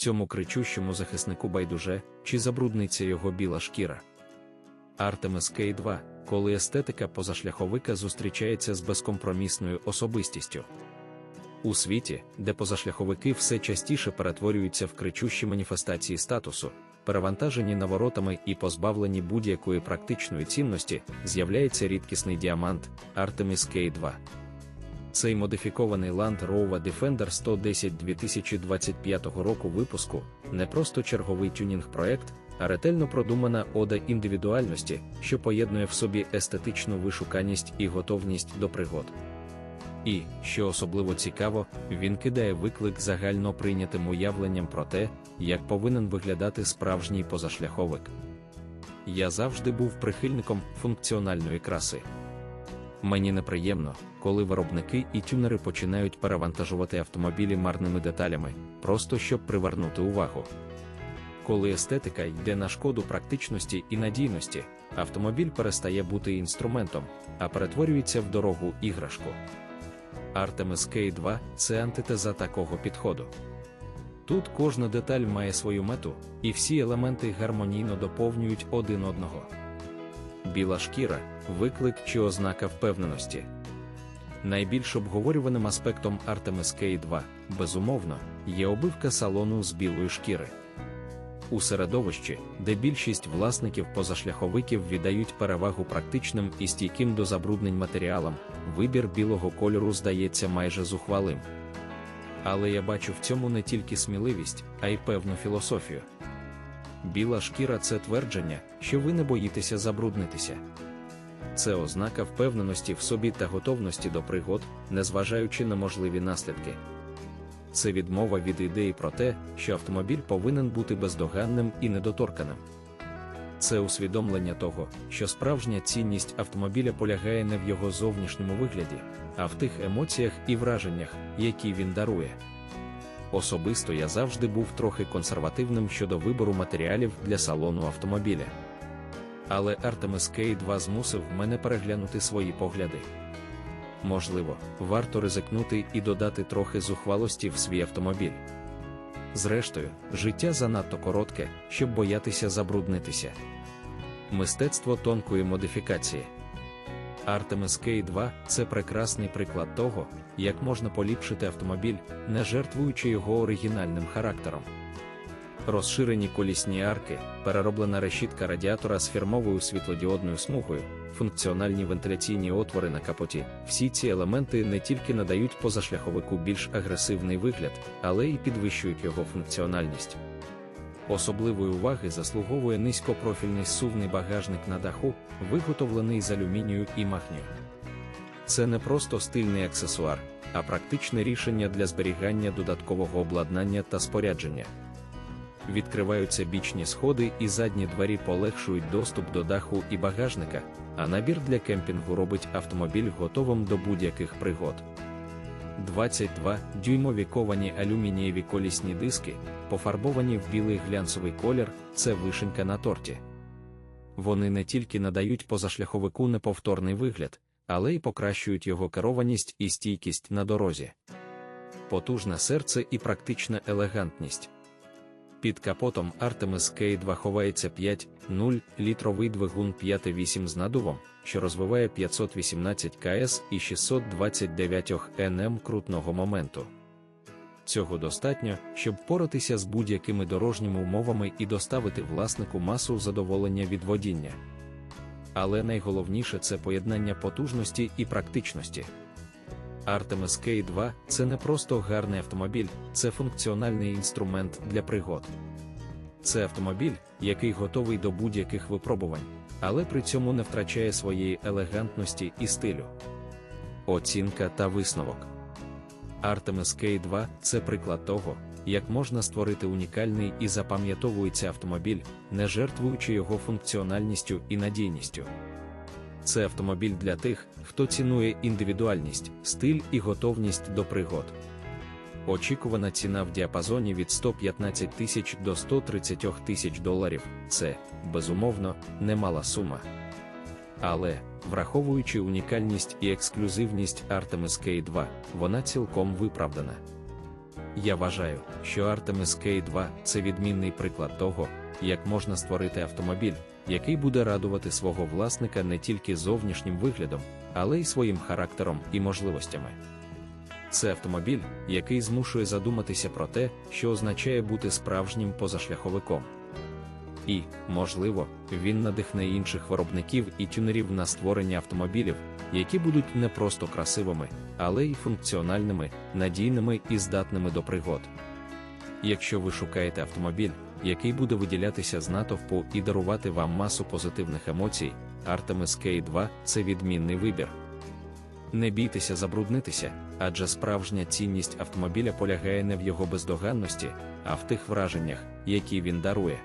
цьому кричущому захиснику байдуже, чи забрудниться його біла шкіра. Artemis K2, коли естетика позашляховика зустрічається з безкомпромісною особистістю. У світі, де позашляховики все частіше перетворюються в кричущі маніфестації статусу, перевантажені наворотами і позбавлені будь-якої практичної цінності, з'являється рідкісний діамант Artemis K2. Цей модифікований Land Rover Defender 110 2025 року випуску не просто черговий тюнінг-проект, а ретельно продумана ода індивідуальності, що поєднує в собі естетичну вишуканість і готовність до пригод. І, що особливо цікаво, він кидає виклик загально прийнятим уявленням про те, як повинен виглядати справжній позашляховик. Я завжди був прихильником функціональної краси. Мені неприємно, коли виробники і тюнери починають перевантажувати автомобілі марними деталями, просто щоб привернути увагу. Коли естетика йде на шкоду практичності і надійності, автомобіль перестає бути інструментом, а перетворюється в дорогу іграшку. Artemis K2 це антитеза такого підходу. Тут кожна деталь має свою мету, і всі елементи гармонійно доповнюють один одного. Біла шкіра виклик чи ознака впевненості. Найбільш обговорюваним аспектом Artemis K2, безумовно, є обивка салону з білої шкіри. У середовищі, де більшість власників позашляховиків віддають перевагу практичним і стійким до забруднень матеріалам, вибір білого кольору здається майже зухвалим. Але я бачу в цьому не тільки сміливість, а й певну філософію. Біла шкіра це твердження, що ви не боїтеся забруднитися. Це ознака впевненості в собі та готовності до пригод, незважаючи на можливі наслідки. Це відмова від ідеї про те, що автомобіль повинен бути бездоганним і недоторканим. Це усвідомлення того, що справжня цінність автомобіля полягає не в його зовнішньому вигляді, а в тих емоціях і враженнях, які він дарує. Особисто я завжди був трохи консервативним щодо вибору матеріалів для салону автомобіля. Але Artemis K2 змусив мене переглянути свої погляди. Можливо, варто ризикнути і додати трохи зухвалості в свій автомобіль. Зрештою, життя занадто коротке, щоб боятися забруднитися. Мистецтво тонкої модифікації. Artemis K2 це прекрасний приклад того, як можна поліпшити автомобіль, не жертвуючи його оригінальним характером. Розширені колісні арки, перероблена решітка радіатора з фірмовою світлодіодною смугою, функціональні вентиляційні отвори на капоті. Всі ці елементи не тільки надають позашляховику більш агресивний вигляд, але й підвищують його функціональність. Особливої уваги заслуговує низькопрофільний сувний багажник на даху, виготовлений з алюмінію і магнію. Це не просто стильний аксесуар, а практичне рішення для зберігання додаткового обладнання та спорядження. Відкриваються бічні сходи і задні двері полегшують доступ до даху і багажника, а набір для кемпінгу робить автомобіль готовим до будь-яких пригод. 22 дюймові ковані алюмінієві колісні диски, пофарбовані в білий глянцевий колір, це вишенька на торті. Вони не тільки надають позашляховику неповторний вигляд, але й покращують його керованість і стійкість на дорозі. Потужне серце і практична елегантність. Під капотом Artemis K2 ховається 5.0 літровий двигун 5.8 з надувом, що розвиває 518 КС і 629 НМ крутного моменту. Цього достатньо, щоб поратися з будь-якими дорожніми умовами і доставити власнику масу задоволення від водіння. Але найголовніше це поєднання потужності і практичності. Artemis K2 це не просто гарний автомобіль, це функціональний інструмент для пригод. Це автомобіль, який готовий до будь-яких випробувань, але при цьому не втрачає своєї елегантності і стилю. Оцінка та висновок. Artemis K2 це приклад того, як можна створити унікальний і запам'ятовується автомобіль, не жертвуючи його функціональністю і надійністю. Це автомобіль для тих, хто цінує індивідуальність, стиль і готовність до пригод. Очікувана ціна в діапазоні від 115 тисяч до 130 тисяч доларів це, безумовно, немала сума. Але, враховуючи унікальність і ексклюзивність Artemis K2, вона цілком виправдана. Я вважаю, що Artemis K2 це відмінний приклад того, як можна створити автомобіль, який буде радувати свого власника не тільки зовнішнім виглядом, але й своїм характером і можливостями. Це автомобіль, який змушує задуматися про те, що означає бути справжнім позашляховиком. І, можливо, він надихне інших виробників і тюнерів на створення автомобілів, які будуть не просто красивими, але й функціональними, надійними і здатними до пригод. Якщо ви шукаєте автомобіль, який буде виділятися з натовпу і дарувати вам масу позитивних емоцій, Artemis K2 це відмінний вибір. Не бійтеся забруднитися, адже справжня цінність автомобіля полягає не в його бездоганності, а в тих враженнях, які він дарує.